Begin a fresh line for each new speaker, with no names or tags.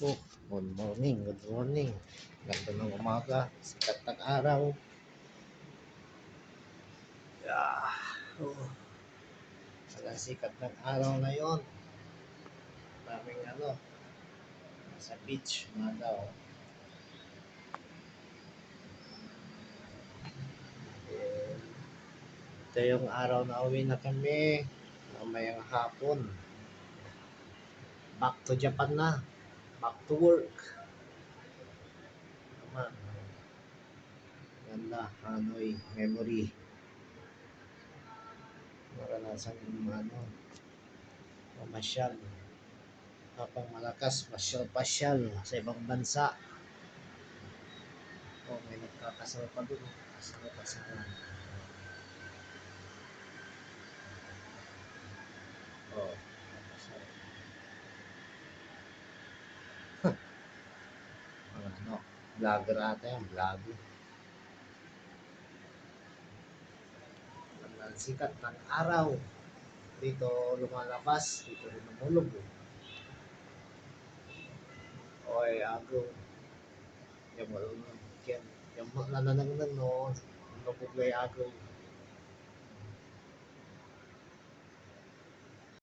Oh, good morning, good morning. Ganda ng umaga, sikat ng araw. Yeah. Oh. Wala sikat ng araw na yon. Daming ano, sa beach, umaga oh. Eh, Ito yung araw na uwi na kami. Mamayang hapon. Back to Japan na. Back to work. Naman. Ganda. Hanoi. Memory. Maranasan yung ano. Mamasyal. Kapag malakas, pasyal-pasyal sa ibang bansa. Oh, may nagkakasal pa doon. Kasal-kasal. Oh, ano, vlogger ata yan, vlogger. Ang sikat ng araw. Dito lumalabas, dito rin namulog. Oy, ako. Yung malunod. Yan, yung nananang no, nabugay ako.